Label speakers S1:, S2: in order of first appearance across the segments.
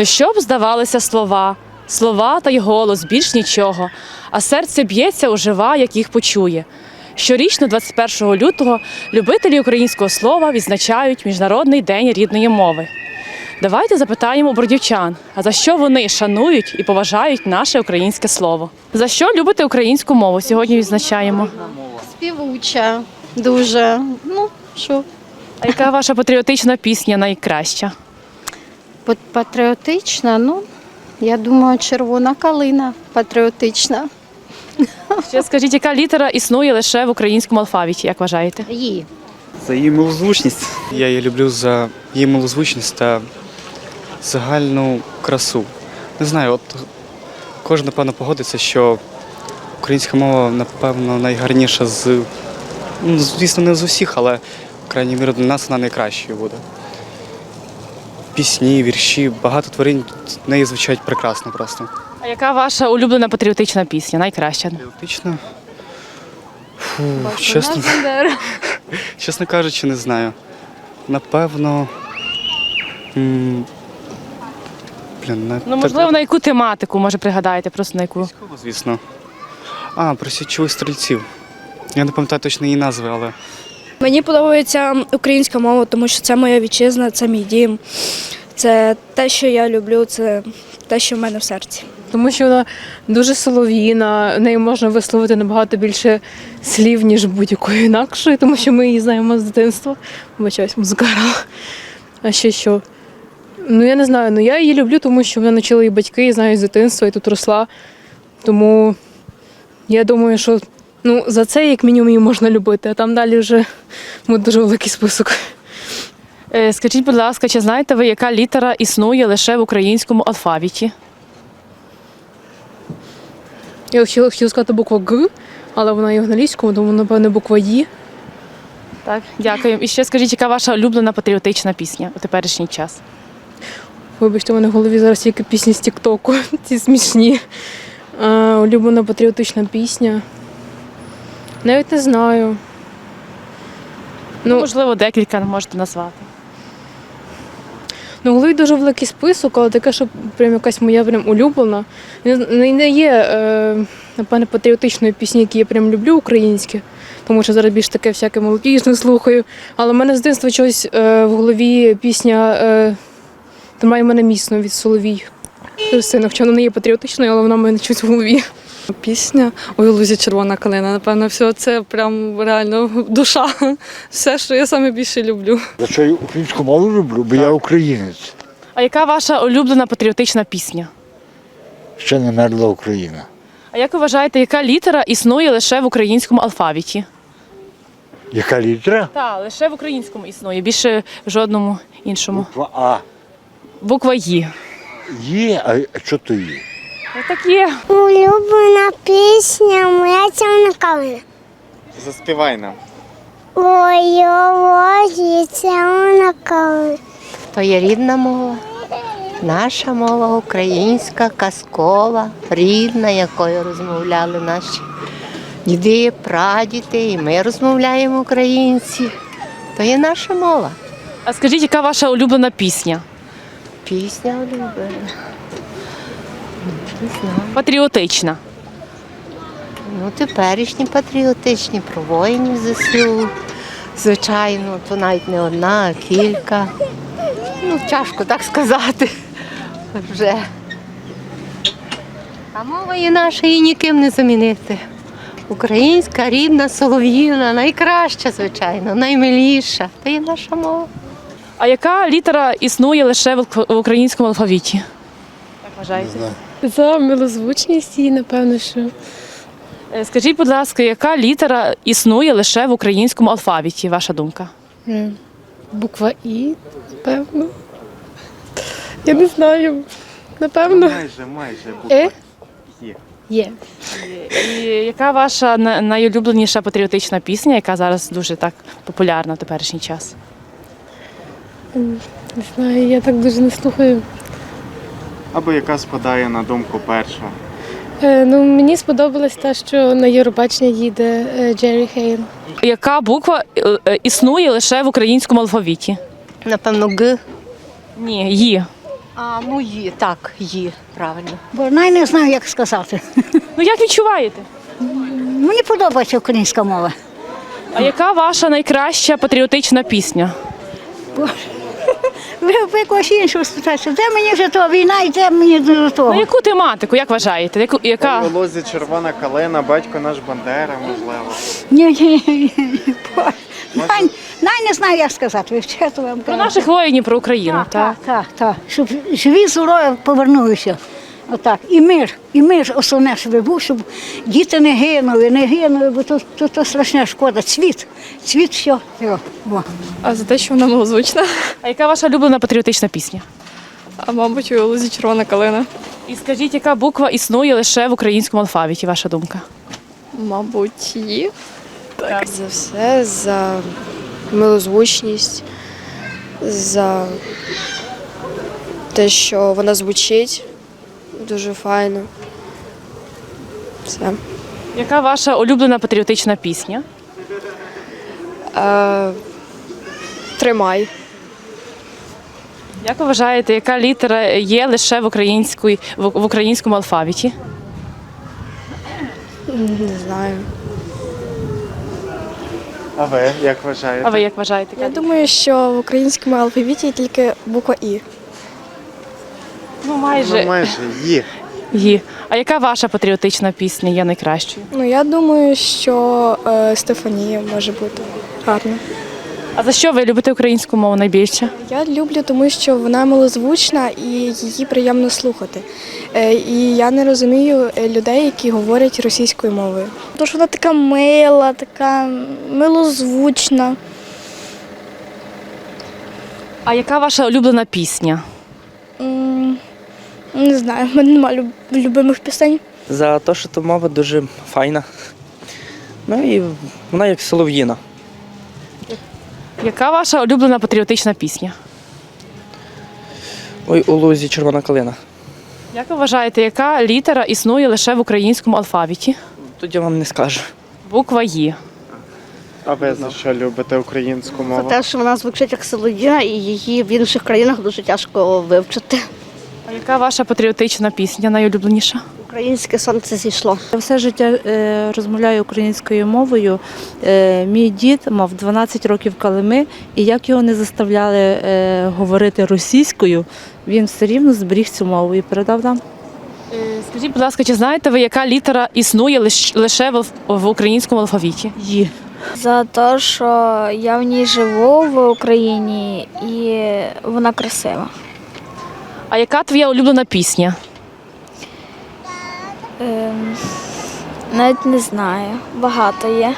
S1: Ну що б здавалися слова, слова та й голос більш нічого, а серце б'ється ожива, як їх почує. Щорічно, 21 лютого, любителі українського слова відзначають Міжнародний день рідної мови. Давайте запитаємо бродівчан, а за що вони шанують і поважають наше українське слово? За що любите українську мову? Сьогодні відзначаємо.
S2: Співуча дуже. Ну, що,
S1: А яка ваша патріотична пісня найкраща?
S2: Пат- патріотична, ну, я думаю, червона калина патріотична.
S1: Ще скажіть, яка літера існує лише в українському алфавіті, як вважаєте?
S2: Її.
S3: За її милозвучність. Я її люблю за її милозвучність та загальну красу. Не знаю, от кожен, напевно, погодиться, що українська мова, напевно, найгарніша з. Ну, звісно, не з усіх, але, в крайній мірі, для нас вона найкращою буде. Пісні, вірші, багато творінь в неї звучать прекрасно просто.
S1: А яка ваша улюблена патріотична пісня? Найкраща?
S3: Патріотично. Фу, чесно, чесно кажучи, не знаю. Напевно. м, Блін, не
S1: Ну, можливо, на яку тематику, може, пригадаєте, просто на яку.
S3: Військово, звісно. А, про січових стрільців. Я не пам'ятаю точно її назви, але
S4: Мені подобається українська мова, тому що це моя вітчизна, це мій дім. Це те, що я люблю, це те, що в мене в серці.
S5: тому що вона дуже солов'їна, в неї можна висловити набагато більше слів, ніж будь-якої інакшої, тому що ми її знаємо з дитинства. Вибачаюсь, музика. А ще що? Ну я не знаю, ну я її люблю, тому що мене навчили її батьки, я знаю з дитинства і тут росла. Тому я думаю, що ну, за це як мінімум її можна любити, а там далі вже буде дуже великий список.
S1: Е, Скажіть, будь ласка, чи знаєте ви, яка літера існує лише в українському алфавіті?
S5: Я хотіла, хотіла сказати буква Г, але вона є в англійському, тому напевне буква І.
S1: Так, дякую. І ще скажіть, яка ваша улюблена патріотична пісня у теперішній час?
S5: Вибачте, у мене в голові зараз тільки пісні з Тіктоку, ці смішні. А, улюблена патріотична пісня. Навіть не знаю.
S1: Ну,
S5: Ну,
S1: можливо, декілька можете назвати.
S5: ну, в голові дуже великий список, але таке, що прям якась моя прям улюблена. Не, не, не є, е, напевне, патріотичної пісні, які я прям люблю українські, тому що зараз більш таке всяке молодіжне слухаю. Але в мене з дитинства чогось е, в голові пісня е, Тримай мене міцно від Соловій. Христина, хоча вона не є патріотичною, але вона в мене чуть в голові.
S6: Пісня Ой, у лузі червона калина. Напевно, все це прям реально душа. Все, що я саме більше люблю.
S7: За що я українську мову люблю, бо я українець.
S1: А яка ваша улюблена патріотична пісня?
S7: Ще не мерла Україна.
S1: А як ви вважаєте, яка літера існує лише в українському алфавіті?
S7: Яка літера?
S1: Так, лише в українському існує, більше в жодному іншому.
S7: Буква А.
S1: Буква «Ї».
S7: Є, а що то є?
S1: Так є.
S8: Улюблена пісня моя калина.
S3: заспівай нам.
S8: Ой, ой, темна калина.
S9: То є рідна мова, наша мова українська, казкова, рідна, якою розмовляли наші діди, прадіди, і ми розмовляємо українці. То є наша мова.
S1: А скажіть, яка ваша улюблена пісня?
S9: Пісня улюблена. Не знаю.
S1: Патріотична.
S9: Ну, теперішні патріотичні про воїнів ЗСУ. Звичайно, то навіть не одна, а кілька. Ну, тяжко так сказати. Вже. А мова є наша і ніким не замінити. Українська, рідна, солов'їна, найкраща, звичайно, наймиліша. Це є наша мова.
S1: А яка літера існує лише в українському алфавіті? Як вважаєте?
S5: За милозвучність її, напевно, що.
S1: Е, Скажіть, будь ласка, яка літера існує лише в українському алфавіті? Ваша думка?
S5: М, Буква І, напевно. Я не знаю. Напевно.
S3: Майже, майже.
S5: Е?
S3: Є.
S5: Є.
S1: І яка ваша на- найулюбленіша патріотична пісня, яка зараз дуже так популярна в теперішній час?
S5: Не знаю, я так дуже не слухаю.
S3: Або яка спадає на думку перша.
S5: Е, ну, мені сподобалось те, що на Євробачення їде е, Джері Хейл.
S1: Яка буква е, е, існує лише в українському алфавіті?
S9: Напевно, Г.
S1: Ні, «Ї».
S10: А, ну є, так, є, правильно.
S11: Бо навіть не знаю, як сказати.
S1: Ну як відчуваєте?
S11: Мені подобається українська мова.
S1: А яка ваша найкраща патріотична пісня?
S11: Якогось іншого спитаєте, де мені вже то війна і де мені до того?
S1: Ну, яку тематику, як вважаєте? Яку, яка?
S12: У лозі червона калина, батько наш Бандера, можливо.
S11: Ні, ні, ні, навіть не знаю, як сказати. вивчати вам
S1: Про
S11: кажу.
S1: наших воїнів, про Україну.
S11: Так, так, так. Щоб живі здорові повернулися. Отак. І мир, і мир основне, щоб був, щоб діти не гинули, не гинули, бо то, то, то страшна шкода. Цвіт, цвіт, все. все.
S4: А за те, що вона малозвучна,
S1: А яка ваша улюблена патріотична пісня?
S4: а мабуть, у лузі червона калина.
S1: І скажіть, яка буква існує лише в українському алфавіті, ваша думка?
S4: Мабуть, є.
S1: Так.
S13: За все, за милозвучність, за те, що вона звучить дуже файно. Все.
S1: Яка ваша улюблена патріотична пісня?
S13: Е, тримай.
S1: Як ви вважаєте, яка літера є лише в, українській, в, українському алфавіті?
S13: Не знаю.
S12: А ви як вважаєте?
S1: А ви як вважаєте?
S4: Я думаю, що в українському алфавіті є тільки буква І.
S1: Ну,
S12: Ну,
S1: майже.
S12: майже є.
S1: Є. А яка ваша патріотична пісня є найкращою?
S4: Ну, я думаю, що е, Стефанія може бути гарна.
S1: А за що ви любите українську мову найбільше?
S4: Я люблю, тому що вона милозвучна і її приємно слухати. Е, І я не розумію е, людей, які говорять російською мовою.
S8: Тому що вона така мила, така милозвучна.
S1: А яка ваша улюблена пісня?
S8: Не знаю, в мене немає любимих пісень.
S3: За те, що то мова дуже файна. Ну і вона як солов'їна.
S1: Яка ваша улюблена патріотична пісня?
S3: Ой, у лузі червона калина.
S1: Як ви вважаєте, яка літера існує лише в українському алфавіті?
S3: Тут я вам не скажу.
S1: Буква Є.
S12: А ви за що любите українську мову?
S11: те, що вона звучить як солодіна, і її в інших країнах дуже тяжко вивчити.
S1: А яка ваша патріотична пісня найулюбленіша?
S11: Українське сонце зійшло.
S10: Все життя е, розмовляю українською мовою. Е, мій дід мав 12 років калими, і як його не заставляли е, говорити російською, він все рівно зберіг цю мову і передав нам.
S1: Скажіть, будь ласка, чи знаєте ви, яка літера існує лише в, в українському алфавіті?
S10: Є.
S8: За те, що я в ній живу в Україні і вона красива.
S1: А яка твоя улюблена пісня?
S8: Ем, навіть не знаю, багато є.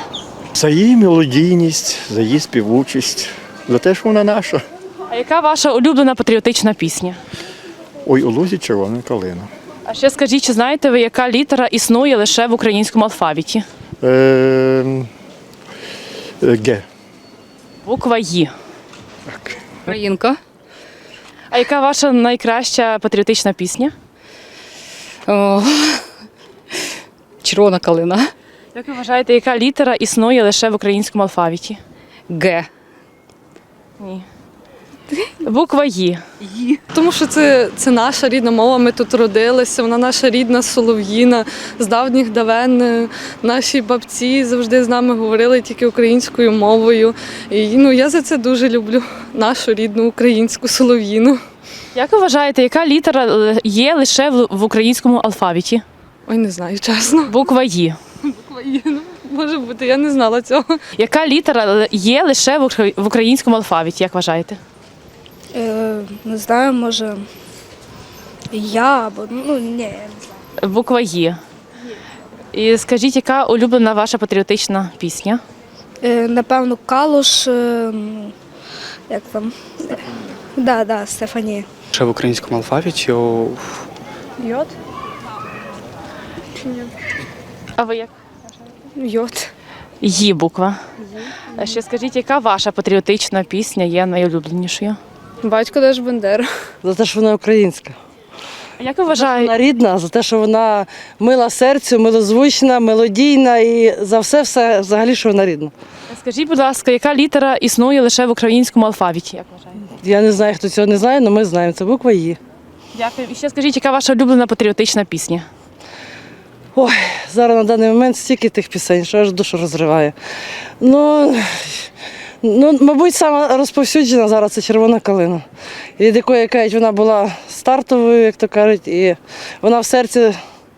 S7: За її мелодійність, за її співучість, за те, що вона наша.
S1: А яка ваша улюблена патріотична пісня?
S7: Ой, у лузі червона калина.
S1: А ще скажіть, чи знаєте ви, яка літера існує лише в українському алфавіті?
S7: Е, е, Г.
S1: Буква Ї.
S7: Так.
S6: Українка.
S1: А яка ваша найкраща патріотична пісня?
S6: О, червона калина.
S1: Як ви вважаєте, яка літера існує лише в українському алфавіті?
S6: Г.
S1: Ні. Буква Ї.
S6: Тому що це, це наша рідна мова, ми тут родилися, вона наша рідна солов'їна. З давніх давен наші бабці завжди з нами говорили тільки українською мовою. І ну, я за це дуже люблю нашу рідну українську солов'їну.
S1: Як ви вважаєте, яка літера е, є лише в українському алфавіті?
S6: Ой, не знаю, чесно.
S1: Буква Ї.
S6: Ну, Може бути, я не знала цього.
S1: Яка літера е, є лише в українському алфавіті, як вважаєте?
S4: Е, не знаю, може я або ну ні.
S1: Буква Ї. І скажіть, яка улюблена ваша патріотична пісня?
S4: Е, напевно, Калуш. Е, ну, як там? Так, да, да, Стефанія.
S3: Ще в українському алфавіті
S4: Йод?
S1: А ви як?
S4: Йод.
S1: Ї буква. Ще скажіть, яка ваша патріотична пісня є найулюбленішою?
S4: Батько наш Бандера.
S10: За те, що вона українська.
S1: А як ви вважаєте?
S10: Вона рідна, за те, що вона мила серцю, милозвучна, мелодійна і за все, все взагалі, що вона рідна.
S1: Скажіть, будь ласка, яка літера існує лише в українському алфавіті? Як вважаєте?
S10: Я не знаю, хто цього не знає, але ми знаємо. Це буква Є.
S1: Дякую. І ще скажіть, яка ваша улюблена патріотична пісня?
S14: Ой, зараз на даний момент стільки тих пісень, що аж душу розриває. Ну, ну мабуть, сама розповсюджена зараз це червона калина. І від якої кажуть, вона була стартовою, як то кажуть, і вона в серці,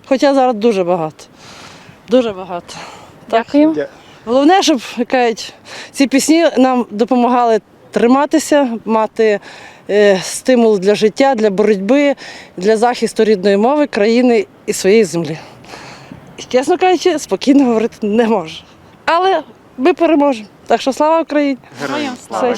S14: хоча зараз дуже багато. Дуже багато.
S1: Дякую.
S14: Головне, щоб як кажуть, ці пісні нам допомагали триматися, мати е, стимул для життя, для боротьби, для захисту рідної мови, країни і своєї землі. І, чесно кажучи, спокійно говорити не можу. Але ми переможемо. Так що слава Україні!
S12: Героям
S14: слава!